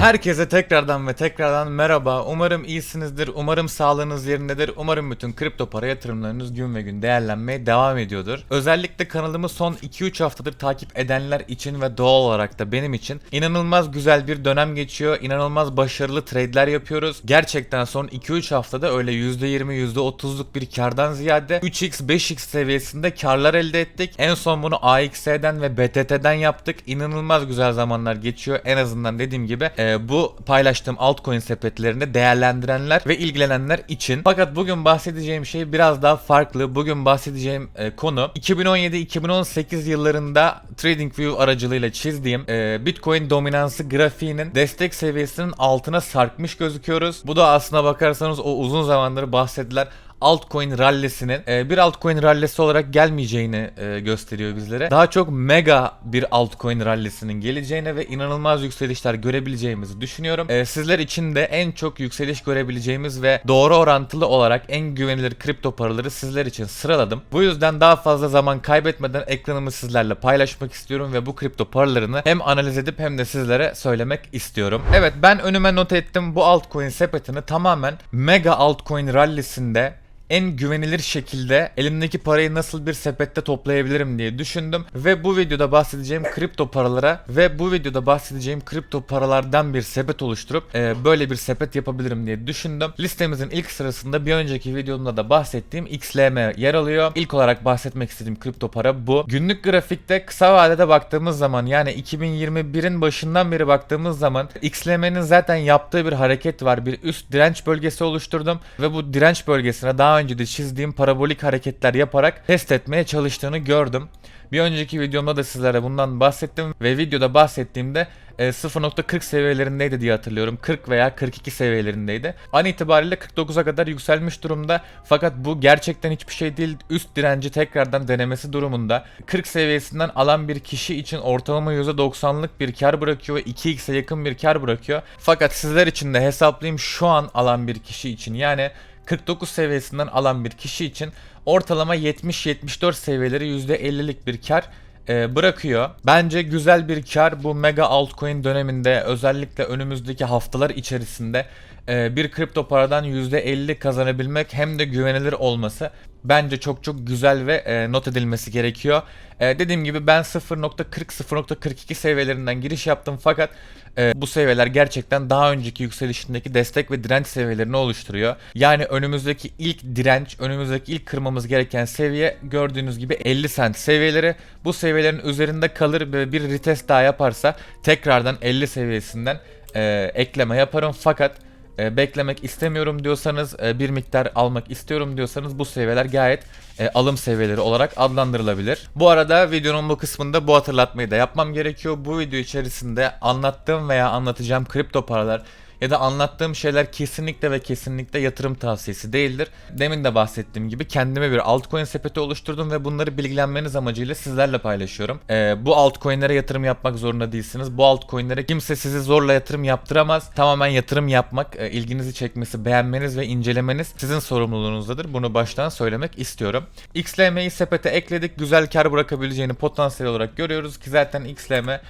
Herkese tekrardan ve tekrardan merhaba. Umarım iyisinizdir. Umarım sağlığınız yerindedir. Umarım bütün kripto para yatırımlarınız gün ve gün değerlenmeye devam ediyordur. Özellikle kanalımı son 2-3 haftadır takip edenler için ve doğal olarak da benim için inanılmaz güzel bir dönem geçiyor. İnanılmaz başarılı trade'ler yapıyoruz. Gerçekten son 2-3 haftada öyle %20 %30'luk bir kardan ziyade 3x 5x seviyesinde karlar elde ettik. En son bunu AX'den ve BTT'den yaptık. İnanılmaz güzel zamanlar geçiyor. En azından dediğim gibi e, bu paylaştığım altcoin sepetlerinde değerlendirenler ve ilgilenenler için. Fakat bugün bahsedeceğim şey biraz daha farklı. Bugün bahsedeceğim e, konu 2017-2018 yıllarında TradingView aracılığıyla çizdiğim e, Bitcoin dominansı grafiğinin destek seviyesinin altına sarkmış gözüküyoruz. Bu da aslına bakarsanız o uzun zamandır bahsedilen altcoin rallisinin e, bir altcoin rallisi olarak gelmeyeceğini e, gösteriyor bizlere. Daha çok mega bir altcoin rallisinin geleceğine ve inanılmaz yükselişler görebileceğimizi düşünüyorum. E, sizler için de en çok yükseliş görebileceğimiz ve doğru orantılı olarak en güvenilir kripto paraları sizler için sıraladım. Bu yüzden daha fazla zaman kaybetmeden ekranımı sizlerle paylaşmak istiyorum ve bu kripto paralarını hem analiz edip hem de sizlere söylemek istiyorum. Evet ben önüme not ettim bu altcoin sepetini tamamen mega altcoin rallisinde en güvenilir şekilde elimdeki parayı nasıl bir sepette toplayabilirim diye düşündüm ve bu videoda bahsedeceğim kripto paralara ve bu videoda bahsedeceğim kripto paralardan bir sepet oluşturup e, böyle bir sepet yapabilirim diye düşündüm. Listemizin ilk sırasında bir önceki videomda da bahsettiğim XLM yer alıyor. İlk olarak bahsetmek istediğim kripto para bu. Günlük grafikte kısa vadede baktığımız zaman yani 2021'in başından beri baktığımız zaman XLM'nin zaten yaptığı bir hareket var. Bir üst direnç bölgesi oluşturdum ve bu direnç bölgesine daha önce de çizdiğim parabolik hareketler yaparak test etmeye çalıştığını gördüm. Bir önceki videomda da sizlere bundan bahsettim ve videoda bahsettiğimde e, 0.40 seviyelerindeydi diye hatırlıyorum. 40 veya 42 seviyelerindeydi. An itibariyle 49'a kadar yükselmiş durumda. Fakat bu gerçekten hiçbir şey değil. Üst direnci tekrardan denemesi durumunda. 40 seviyesinden alan bir kişi için ortalama %90'lık bir kar bırakıyor ve 2x'e yakın bir kar bırakıyor. Fakat sizler için de hesaplayayım şu an alan bir kişi için yani 49 seviyesinden alan bir kişi için ortalama 70-74 seviyeleri %50'lik bir kar e, bırakıyor. Bence güzel bir kar bu mega altcoin döneminde özellikle önümüzdeki haftalar içerisinde bir kripto paradan %50 kazanabilmek hem de güvenilir olması bence çok çok güzel ve e, not edilmesi gerekiyor. E, dediğim gibi ben 0.40-0.42 seviyelerinden giriş yaptım fakat e, bu seviyeler gerçekten daha önceki yükselişindeki destek ve direnç seviyelerini oluşturuyor. Yani önümüzdeki ilk direnç, önümüzdeki ilk kırmamız gereken seviye gördüğünüz gibi 50 sent seviyeleri. Bu seviyelerin üzerinde kalır ve bir retest daha yaparsa tekrardan 50 seviyesinden e, ekleme yaparım fakat beklemek istemiyorum diyorsanız e, bir miktar almak istiyorum diyorsanız bu seviyeler gayet e, alım seviyeleri olarak adlandırılabilir. Bu arada videonun bu kısmında bu hatırlatmayı da yapmam gerekiyor. Bu video içerisinde anlattığım veya anlatacağım kripto paralar ya da anlattığım şeyler kesinlikle ve kesinlikle yatırım tavsiyesi değildir. Demin de bahsettiğim gibi kendime bir altcoin sepeti oluşturdum ve bunları bilgilenmeniz amacıyla sizlerle paylaşıyorum. Ee, bu altcoinlere yatırım yapmak zorunda değilsiniz. Bu altcoinlere kimse sizi zorla yatırım yaptıramaz. Tamamen yatırım yapmak, e, ilginizi çekmesi, beğenmeniz ve incelemeniz sizin sorumluluğunuzdadır. Bunu baştan söylemek istiyorum. XLM'yi sepete ekledik. Güzel kar bırakabileceğini potansiyel olarak görüyoruz ki zaten XLM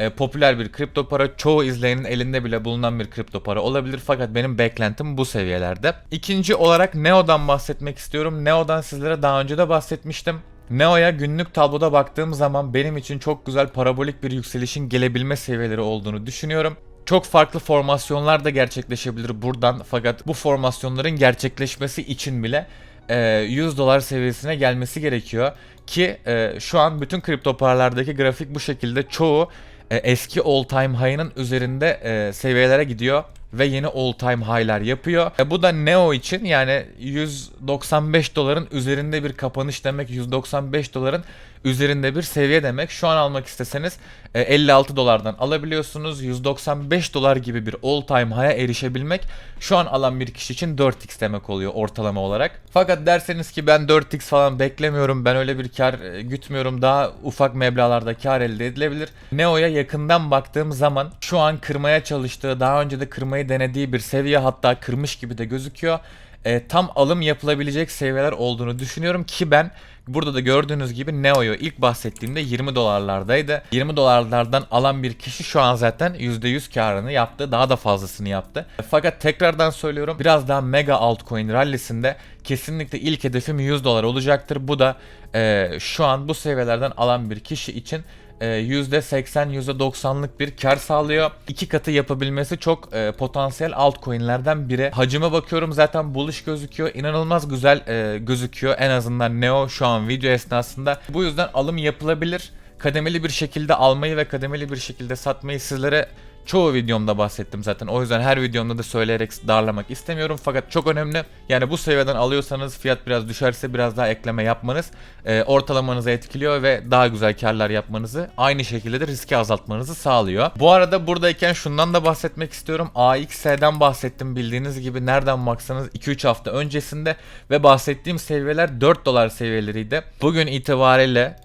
e, popüler bir kripto para. Çoğu izleyenin elinde bile bulunan bir kripto para olabilir fakat benim beklentim bu seviyelerde. İkinci olarak Neo'dan bahsetmek istiyorum. Neo'dan sizlere daha önce de bahsetmiştim. Neo'ya günlük tabloda baktığım zaman benim için çok güzel parabolik bir yükselişin gelebilme seviyeleri olduğunu düşünüyorum. Çok farklı formasyonlar da gerçekleşebilir buradan fakat bu formasyonların gerçekleşmesi için bile 100 dolar seviyesine gelmesi gerekiyor ki şu an bütün kripto paralardaki grafik bu şekilde çoğu e, eski all time high'ının üzerinde e, seviyelere gidiyor ve yeni all time high'lar yapıyor. E, bu da Neo için yani 195 doların üzerinde bir kapanış demek. 195 doların üzerinde bir seviye demek. Şu an almak isteseniz 56 e, dolardan alabiliyorsunuz. 195 dolar gibi bir all time high'a erişebilmek şu an alan bir kişi için 4x demek oluyor ortalama olarak. Fakat derseniz ki ben 4x falan beklemiyorum. Ben öyle bir kar e, gütmüyorum. Daha ufak meblağlarda kar elde edilebilir. Neo'ya yakından baktığım zaman şu an kırmaya çalıştığı, daha önce de kırmayı denediği bir seviye hatta kırmış gibi de gözüküyor. e, tam alım yapılabilecek seviyeler olduğunu düşünüyorum ki ben burada da gördüğünüz gibi Neo'yu ilk bahsettiğimde 20 dolarlardaydı. 20 dolarlardan alan bir kişi şu an zaten %100 karını yaptı. Daha da fazlasını yaptı. Fakat tekrardan söylüyorum biraz daha mega altcoin rallisinde kesinlikle ilk hedefim 100 dolar olacaktır. Bu da e, şu an bu seviyelerden alan bir kişi için %80 %90'lık bir kar sağlıyor. İki katı yapabilmesi çok e, potansiyel altcoin'lerden biri. Hacime bakıyorum zaten bullish gözüküyor. İnanılmaz güzel e, gözüküyor. En azından Neo şu an video esnasında. Bu yüzden alım yapılabilir. Kademeli bir şekilde almayı ve kademeli bir şekilde satmayı sizlere çoğu videomda bahsettim zaten. O yüzden her videomda da söyleyerek darlamak istemiyorum. Fakat çok önemli. Yani bu seviyeden alıyorsanız fiyat biraz düşerse biraz daha ekleme yapmanız e, ortalamanızı etkiliyor ve daha güzel karlar yapmanızı aynı şekilde de riski azaltmanızı sağlıyor. Bu arada buradayken şundan da bahsetmek istiyorum. AXS'den bahsettim bildiğiniz gibi nereden baksanız 2-3 hafta öncesinde ve bahsettiğim seviyeler 4 dolar seviyeleriydi. Bugün itibariyle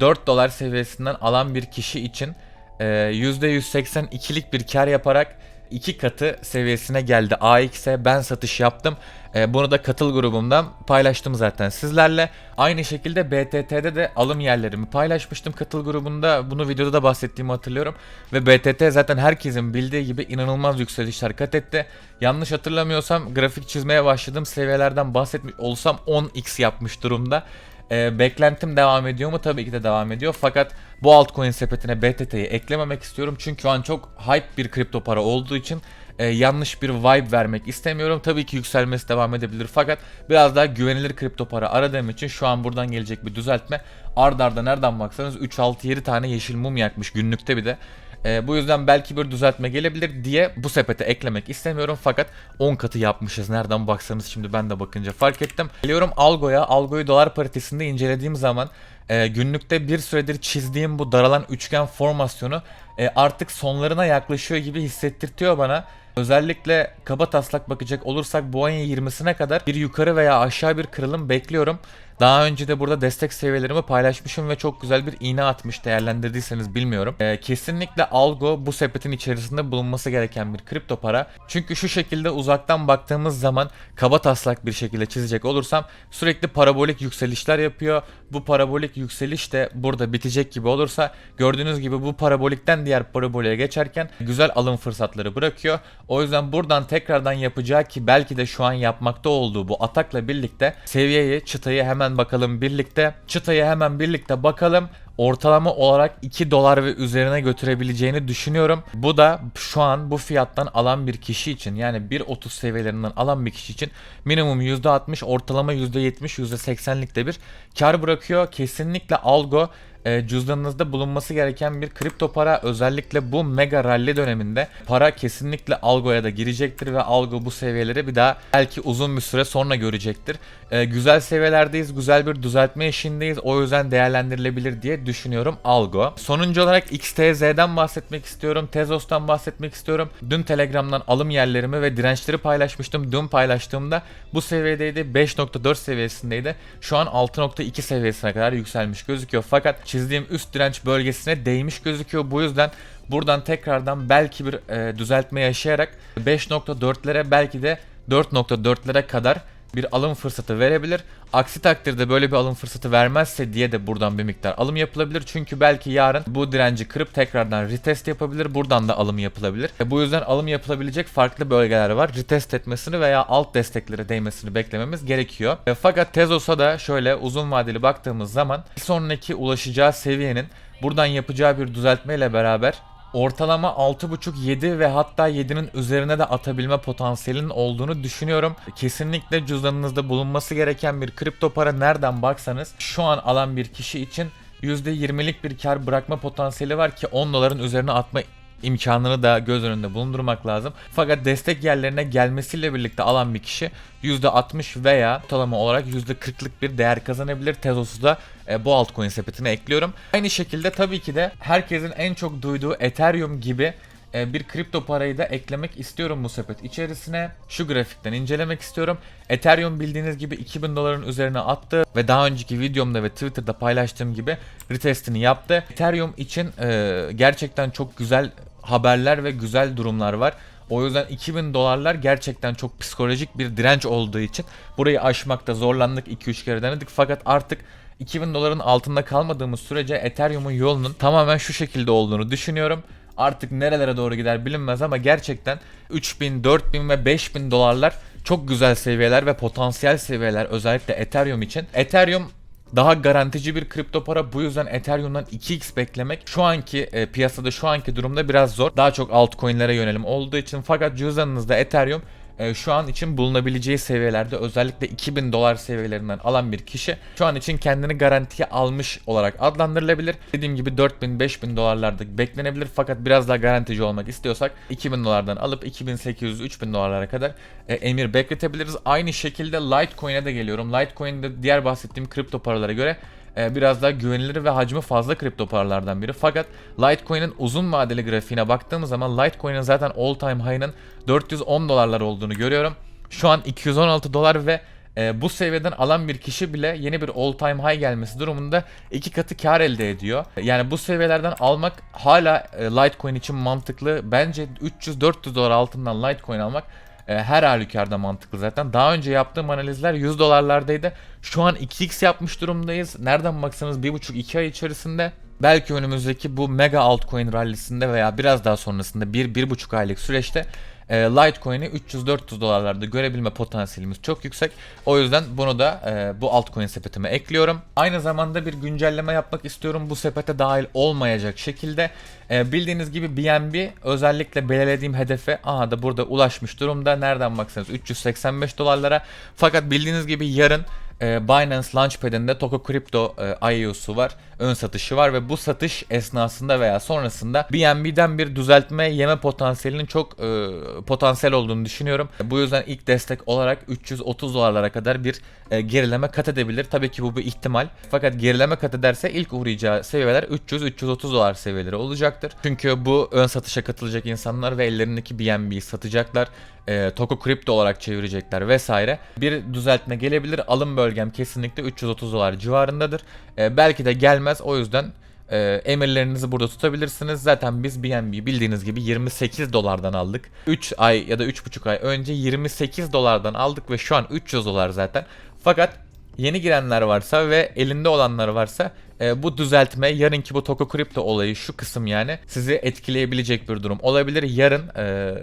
4 dolar seviyesinden alan bir kişi için %182'lik bir kar yaparak iki katı seviyesine geldi. AX'e ben satış yaptım. E, bunu da katıl grubumdan paylaştım zaten sizlerle. Aynı şekilde BTT'de de alım yerlerimi paylaşmıştım katıl grubunda. Bunu videoda da bahsettiğimi hatırlıyorum. Ve BTT zaten herkesin bildiği gibi inanılmaz yükselişler kat etti. Yanlış hatırlamıyorsam grafik çizmeye başladığım seviyelerden bahsetmiş olsam 10x yapmış durumda. E, beklentim devam ediyor mu? Tabii ki de devam ediyor. Fakat bu altcoin sepetine BTT'yi eklememek istiyorum. Çünkü şu an çok hype bir kripto para olduğu için e, yanlış bir vibe vermek istemiyorum. Tabii ki yükselmesi devam edebilir. Fakat biraz daha güvenilir kripto para aradığım için şu an buradan gelecek bir düzeltme. Ard arda nereden baksanız 3-6-7 tane yeşil mum yakmış günlükte bir de. E, bu yüzden belki bir düzeltme gelebilir diye bu sepete eklemek istemiyorum. Fakat 10 katı yapmışız. Nereden baksanız şimdi ben de bakınca fark ettim. Geliyorum Algo'ya. Algo'yu dolar paritesinde incelediğim zaman e, günlükte bir süredir çizdiğim bu daralan üçgen formasyonu e, artık sonlarına yaklaşıyor gibi hissettirtiyor bana. Özellikle kaba taslak bakacak olursak bu ayın 20'sine kadar bir yukarı veya aşağı bir kırılım bekliyorum. Daha önce de burada destek seviyelerimi paylaşmışım ve çok güzel bir iğne atmış değerlendirdiyseniz bilmiyorum. Ee, kesinlikle Algo bu sepetin içerisinde bulunması gereken bir kripto para. Çünkü şu şekilde uzaktan baktığımız zaman kaba taslak bir şekilde çizecek olursam sürekli parabolik yükselişler yapıyor. Bu parabolik yükseliş de burada bitecek gibi olursa gördüğünüz gibi bu parabolikten diğer paraboliğe geçerken güzel alım fırsatları bırakıyor. O yüzden buradan tekrardan yapacağı ki belki de şu an yapmakta olduğu bu atakla birlikte seviyeyi çıtayı hemen bakalım birlikte. Çıtayı hemen birlikte bakalım ortalama olarak 2 dolar ve üzerine götürebileceğini düşünüyorum. Bu da şu an bu fiyattan alan bir kişi için yani 1.30 seviyelerinden alan bir kişi için minimum %60 ortalama %70 %80'likte bir kar bırakıyor. Kesinlikle algo e, cüzdanınızda bulunması gereken bir kripto para özellikle bu mega rally döneminde para kesinlikle algoya da girecektir ve algo bu seviyeleri bir daha belki uzun bir süre sonra görecektir. E, güzel seviyelerdeyiz, güzel bir düzeltme işindeyiz. O yüzden değerlendirilebilir diye düşünüyorum algo. Sonuncu olarak XTZ'den bahsetmek istiyorum. Tezos'tan bahsetmek istiyorum. Dün Telegram'dan alım yerlerimi ve dirençleri paylaşmıştım. Dün paylaştığımda bu seviyedeydi. 5.4 seviyesindeydi. Şu an 6.2 seviyesine kadar yükselmiş gözüküyor. Fakat çizdiğim üst direnç bölgesine değmiş gözüküyor. Bu yüzden buradan tekrardan belki bir e, düzeltme yaşayarak 5.4'lere belki de 4.4'lere kadar bir alım fırsatı verebilir. Aksi takdirde böyle bir alım fırsatı vermezse diye de buradan bir miktar alım yapılabilir. Çünkü belki yarın bu direnci kırıp tekrardan retest yapabilir. Buradan da alım yapılabilir. E bu yüzden alım yapılabilecek farklı bölgeler var. Retest etmesini veya alt desteklere değmesini beklememiz gerekiyor. E fakat Tezos'a da şöyle uzun vadeli baktığımız zaman bir sonraki ulaşacağı seviyenin buradan yapacağı bir düzeltmeyle beraber ortalama 6.5-7 ve hatta 7'nin üzerine de atabilme potansiyelinin olduğunu düşünüyorum. Kesinlikle cüzdanınızda bulunması gereken bir kripto para nereden baksanız şu an alan bir kişi için %20'lik bir kar bırakma potansiyeli var ki 10 doların üzerine atma imkanını da göz önünde bulundurmak lazım. Fakat destek yerlerine gelmesiyle birlikte alan bir kişi %60 veya ortalama olarak %40'lık bir değer kazanabilir. Tezos'u da e, bu altcoin sepetine ekliyorum. Aynı şekilde tabii ki de herkesin en çok duyduğu Ethereum gibi e, bir kripto parayı da eklemek istiyorum bu sepet içerisine. Şu grafikten incelemek istiyorum. Ethereum bildiğiniz gibi 2000 doların üzerine attı ve daha önceki videomda ve Twitter'da paylaştığım gibi retestini yaptı. Ethereum için e, gerçekten çok güzel haberler ve güzel durumlar var. O yüzden 2000 dolarlar gerçekten çok psikolojik bir direnç olduğu için burayı aşmakta zorlandık 2-3 kere denedik fakat artık 2000 doların altında kalmadığımız sürece Ethereum'un yolunun tamamen şu şekilde olduğunu düşünüyorum. Artık nerelere doğru gider bilinmez ama gerçekten 3000, 4000 ve 5000 dolarlar çok güzel seviyeler ve potansiyel seviyeler özellikle Ethereum için. Ethereum daha garantici bir kripto para. Bu yüzden Ethereum'dan 2x beklemek şu anki e, piyasada şu anki durumda biraz zor. Daha çok altcoin'lere yönelim olduğu için fakat cüzdanınızda Ethereum e, şu an için bulunabileceği seviyelerde özellikle 2000 dolar seviyelerinden alan bir kişi şu an için kendini garantiye almış olarak adlandırılabilir. Dediğim gibi 4000-5000 dolarlarda beklenebilir fakat biraz daha garantici olmak istiyorsak 2000 dolardan alıp 2800-3000 dolarlara kadar e, emir bekletebiliriz. Aynı şekilde Litecoin'e de geliyorum. Litecoin de diğer bahsettiğim kripto paralara göre biraz daha güvenilir ve hacmi fazla kripto paralardan biri. Fakat Litecoin'in uzun vadeli grafiğine baktığımız zaman Litecoin'in zaten all time high'ının 410 dolarlar olduğunu görüyorum. Şu an 216 dolar ve e, bu seviyeden alan bir kişi bile yeni bir all time high gelmesi durumunda iki katı kar elde ediyor. Yani bu seviyelerden almak hala e, Litecoin için mantıklı. Bence 300-400 dolar altından Litecoin almak her halükarda mantıklı zaten. Daha önce yaptığım analizler 100 dolarlardaydı. Şu an 2x yapmış durumdayız. Nereden baksanız 1,5-2 ay içerisinde belki önümüzdeki bu mega altcoin rallisinde veya biraz daha sonrasında 1-1,5 aylık süreçte e, Litecoin'i 300-400 dolarlarda görebilme potansiyelimiz çok yüksek. O yüzden bunu da e, bu altcoin sepetime ekliyorum. Aynı zamanda bir güncelleme yapmak istiyorum bu sepete dahil olmayacak şekilde. E, bildiğiniz gibi BNB özellikle belirlediğim hedefe aha da burada ulaşmış durumda. Nereden baksanız 385 dolarlara. Fakat bildiğiniz gibi yarın e, Binance Launchpad'inde Toko Crypto e, IO'su var. Ön satışı var ve bu satış esnasında veya sonrasında BNB'den bir düzeltme yeme potansiyelinin çok e, potansiyel olduğunu düşünüyorum. Bu yüzden ilk destek olarak 330 dolarlara kadar bir e, gerileme kat edebilir. Tabii ki bu bir ihtimal. Fakat gerileme kat ederse ilk uğrayacağı seviyeler 300-330 dolar seviyeleri olacaktır. Çünkü bu ön satışa katılacak insanlar ve ellerindeki BNB'yi satacaklar. E, Toko Crypto olarak çevirecekler vesaire. Bir düzeltme gelebilir. Alım bölgem kesinlikle 330 dolar civarındadır. E, belki de gelmez. O yüzden e, emirlerinizi burada tutabilirsiniz. Zaten biz BNB bildiğiniz gibi 28 dolardan aldık. 3 ay ya da 3,5 ay önce 28 dolardan aldık ve şu an 300 dolar zaten. Fakat yeni girenler varsa ve elinde olanlar varsa e, bu düzeltme yarınki bu Toko Crypto olayı şu kısım yani sizi etkileyebilecek bir durum olabilir. Yarın e,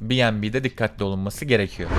BNB'de dikkatli olunması gerekiyor.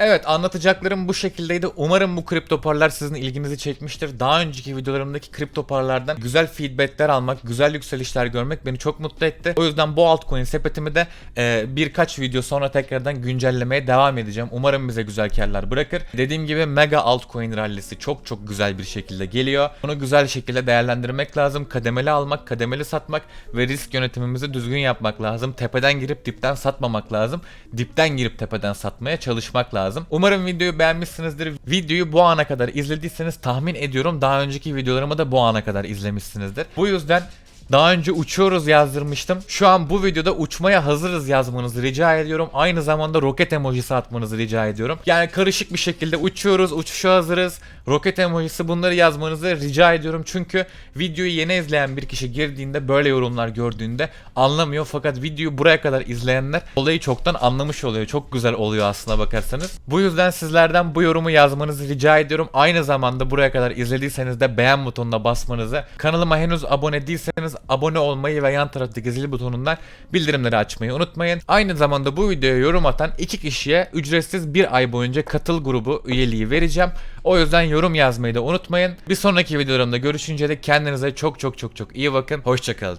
Evet anlatacaklarım bu şekildeydi. Umarım bu kripto paralar sizin ilginizi çekmiştir. Daha önceki videolarımdaki kripto paralardan güzel feedbackler almak, güzel yükselişler görmek beni çok mutlu etti. O yüzden bu altcoin sepetimi de e, birkaç video sonra tekrardan güncellemeye devam edeceğim. Umarım bize güzel karlar bırakır. Dediğim gibi mega altcoin rallisi çok çok güzel bir şekilde geliyor. Bunu güzel şekilde değerlendirmek lazım. Kademeli almak, kademeli satmak ve risk yönetimimizi düzgün yapmak lazım. Tepeden girip dipten satmamak lazım. Dipten girip tepeden satmaya çalışmak lazım lazım. Umarım videoyu beğenmişsinizdir. Videoyu bu ana kadar izlediyseniz tahmin ediyorum daha önceki videolarımı da bu ana kadar izlemişsinizdir. Bu yüzden daha önce uçuyoruz yazdırmıştım. Şu an bu videoda uçmaya hazırız yazmanızı rica ediyorum. Aynı zamanda roket emojisi atmanızı rica ediyorum. Yani karışık bir şekilde uçuyoruz, uçuşa hazırız. Roket emojisi bunları yazmanızı rica ediyorum. Çünkü videoyu yeni izleyen bir kişi girdiğinde böyle yorumlar gördüğünde anlamıyor. Fakat videoyu buraya kadar izleyenler olayı çoktan anlamış oluyor. Çok güzel oluyor aslına bakarsanız. Bu yüzden sizlerden bu yorumu yazmanızı rica ediyorum. Aynı zamanda buraya kadar izlediyseniz de beğen butonuna basmanızı. Kanalıma henüz abone değilseniz abone olmayı ve yan taraftaki zil butonundan bildirimleri açmayı unutmayın. Aynı zamanda bu videoya yorum atan iki kişiye ücretsiz bir ay boyunca katıl grubu üyeliği vereceğim. O yüzden yorum yazmayı da unutmayın. Bir sonraki videolarımda görüşünce de kendinize çok çok çok çok iyi bakın. Hoşçakalın.